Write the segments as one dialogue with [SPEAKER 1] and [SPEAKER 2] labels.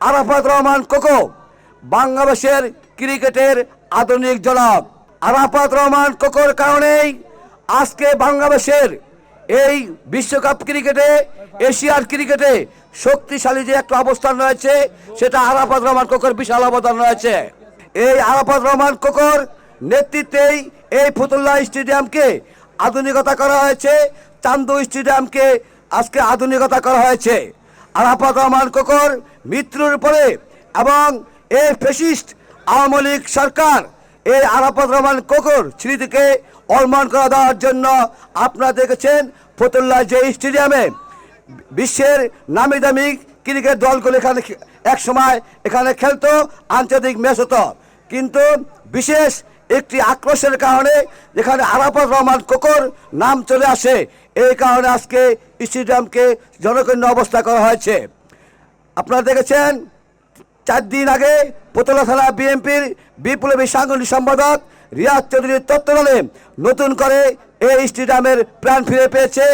[SPEAKER 1] Arafat Rahman cocoa বাংলাদেশের ক্রিকেটের আধুনিক জনক আরাফাত রহমান কোকোর কারণেই আজকে বাংলাদেশের এই বিশ্বকাপ ক্রিকেটে, এশিয়ার ক্রিকেটে শক্তিশালী যে একটা অবস্থান রয়েছে, সেটা আরাফাত রহমান কোকর বিশাল অবদান রয়েছে। এই আরাফাত রহমান কোকর নেতৃত্বেই এই ফতুল্লাহ স্টেডিয়ামকে আধুনিকতা করা হয়েছে, চান্দু স্টেডিয়ামকে আজকে আধুনিকতা করা হয়েছে। আরাফাত রহমান কোকর মৃত্যুর পরে এবং এই ফেসিস্ট আওয়ামী লীগ সরকার, এই আরাফাত রহমান কোকর স্মৃতিকে অলমান করা দেওয়ার জন্য আপনারা দেখেছেন ফতুল্লাহ যে স্টেডিয়ামে বিশ্বের নামি দামি ক্রিকেট দলগুলো এখানে এক সময় এখানে খেলতো, আন্তর্জাতিক ম্যাচ হতো। কিন্তু বিশেষ একটি আক্রোশের কারণে যেখানে আরাফাত রহমান কোকর নাম চলে আসে, এই কারণে আজকে স্টেডিয়ামকে জনকন্য অবস্থা করা হয়েছে। আপনারা দেখেছেন, চার দিন আগে পোতলা থানা বিএনপির বিপ্লবী সাংগঠনিক সম্পাদক রিয়াজ চৌধুরীর তত্ত্বাবধানে নতুন করে এই স্টেডিয়ামের প্রাণ ফিরে পেয়েছে।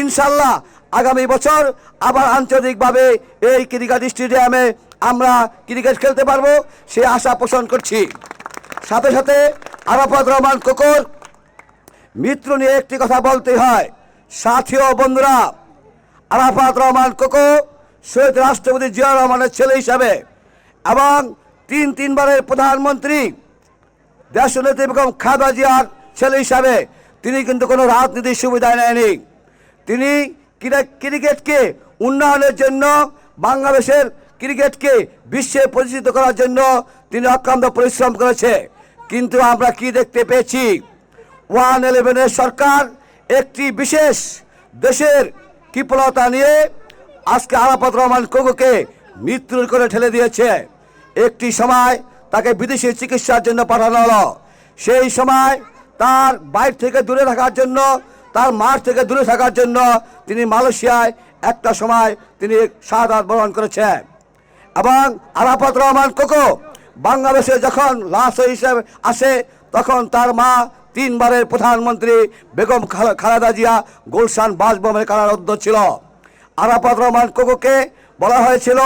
[SPEAKER 1] ইনশাল্লাহ আগামী বছর আবার আন্তর্জাতিকভাবে এই ক্রিকেট স্টেডিয়ামে আমরা ক্রিকেট খেলতে পারব, সে আশা পোষণ করছি। সাথে সাথে আরাফাত রহমান কোকর, মিত্র নিয়ে একটি কথা বলতে হয়। সাথী ও বন্ধুরা, আরাফাত রহমান কোকো শহীদ রাষ্ট্রপতি জিয়া রহমানের ছেলে হিসাবে এবং তিন তিনবারের প্রধানমন্ত্রী, দেশনেত্রী বেগম খাদা জিয়ার ছেলে হিসাবে তিনি কিন্তু কোনো রাজনীতির সুবিধা নেয়নি। তিনি ক্রিকেটকে উন্নয়নের জন্য, বাংলাদেশের ক্রিকেটকে বিশ্বে পরিচিত করার জন্য তিনি অক্লান্ত পরিশ্রম করেছে। কিন্তু আমরা কি দেখতে পেয়েছি? ওয়ান ইলেভেনের সরকার একটি বিশেষ দেশের কৃপণতা নিয়ে আজকে আরাফাত রহমান কোকোকে মৃত্যুর করে ঠেলে দিয়েছে। একটি সময় তাকে বিদেশি চিকিৎসার জন্য পাঠানো হলো। সেই সময় তার বাইর থেকে দূরে থাকার জন্য, তার মাঠ থেকে দূরে থাকার জন্য তিনি মালয়েশিয়ায় একটা সময় তিনি শাহাদ বরণ করেছেন এবং আরাফাত রহমান কোকো বাংলাদেশে যখন লাশ হিসেবে আসে, তখন তার মা তিনবারের প্রধানমন্ত্রী বেগম খালে- খালেদা জিয়া গুলশান বাসভবনে কারারুদ্ধ ছিল। আরাফাত রহমান কোকোকে বলা হয়েছিল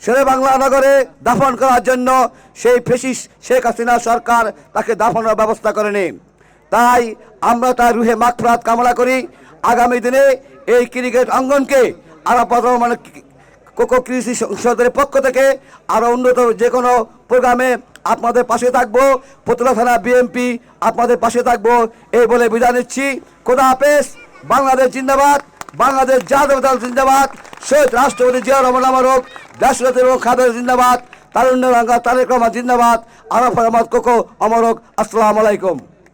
[SPEAKER 1] শেরে বাংলা নগরে দাফন করার জন্য সেই ফেসিস শেখ হাসিনা সরকার তাকে দাফনের ব্যবস্থা করেনি। তাই আমরা তার রুহে মাগফিরাত কামনা করি। আগামী দিনে এই ক্রিকেট অঙ্গনকে আরাফাত রহমান কোকো কৃষি সংসদের পক্ষ থেকে আরও উন্নত যে কোনো প্রোগ্রামে আপনাদের পাশে থাকব। ফতুলা থানা বিএমপি আপনাদের পাশে থাকব। এই বলে বিদায় নিচ্ছি। খোদা হাফেজ। বাংলাদেশ জিন্দাবাদ। বাংলাদেশ জাতীয় জিন্দাবাদ। শহীদ রাষ্ট্রপতি জিয়া রহমান আমারক দেশরত এবং খাদের জিন্দাবাদ। তারুণ্য রাঙ্গা তারেক রহমান জিন্দাবাদ। আরফ রহমান কোকো অমরক। আসসালামু আলাইকুম।